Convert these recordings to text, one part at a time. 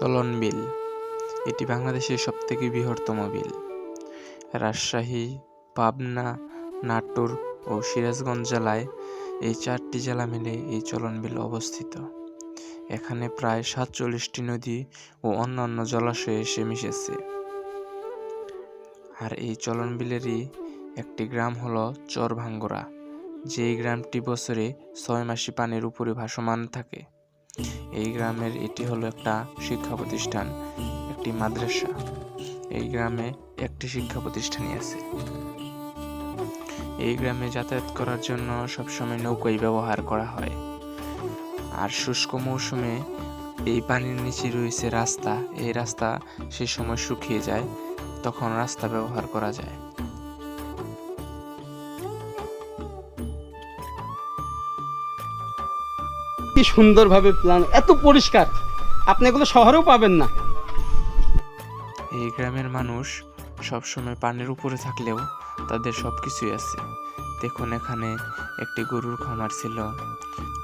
চলন বিল। এটি বাংলাদেশের সবথেকে বৃহত্তম বিল। রাজশাহী, পাবনা, নাটোর ও সিরাজগঞ্জ জেলায় এই চারটি জেলা মিলে এই চলন বিল অবস্থিত। এখানে প্রায় সাতচল্লিশটি নদী ও অন্যান্য জলাশয়ে এসে মিশেছে। আর এই চলন বিলেরই একটি গ্রাম হলো চরভাঙ্গরা। যেই গ্রামটি বছরে ছয় মাসে পানির উপরে ভাসমান থাকে। এই গ্রামের এটি হলো একটা শিক্ষা প্রতিষ্ঠান একটি মাদ্রাসা। এই গ্রামে একটি শিক্ষা প্রতিষ্ঠানই আছে। এই গ্রামে যাতায়াত করার জন্য সবসময় নৌকাই ব্যবহার করা হয়। আর শুষ্ক মৌসুমে এই পানির নিচে রয়েছে রাস্তা। এই রাস্তা সেই সময় শুকিয়ে যায়, তখন রাস্তা ব্যবহার করা যায়। কি সুন্দরভাবে প্ল্যান এত পরিষ্কার। আপনি এগুলো শহরেও পাবেন না। এই গ্রামের মানুষ সবসময় পানির উপরে থাকলেও তাদের সব কিছুই আছে। দেখুন এখানে একটি গরুর খামার ছিল।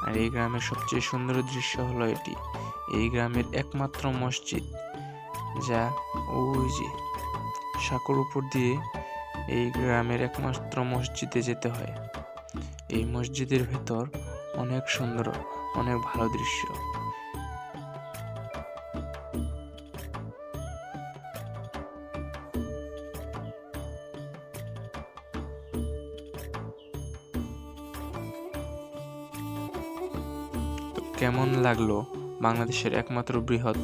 আর এই গ্রামের সবচেয়ে সুন্দর দৃশ্য হলো এটি। এই গ্রামের একমাত্র মসজিদ, যা ওই যে সাঁকোর উপর দিয়ে এই গ্রামের একমাত্র মসজিদে যেতে হয়। এই মসজিদের ভেতর অনেক সুন্দর, অনেক ভালো দৃশ্য। কেমন লাগল বাংলাদেশের একমাত্র বৃহৎ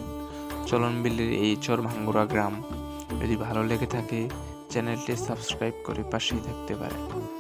চলনবিলের এই চরভাঙ্গুরা গ্রাম? যদি ভালো লেগে থাকে, চ্যানেলটি সাবস্ক্রাইব করে পাশেই থাকতে পারে।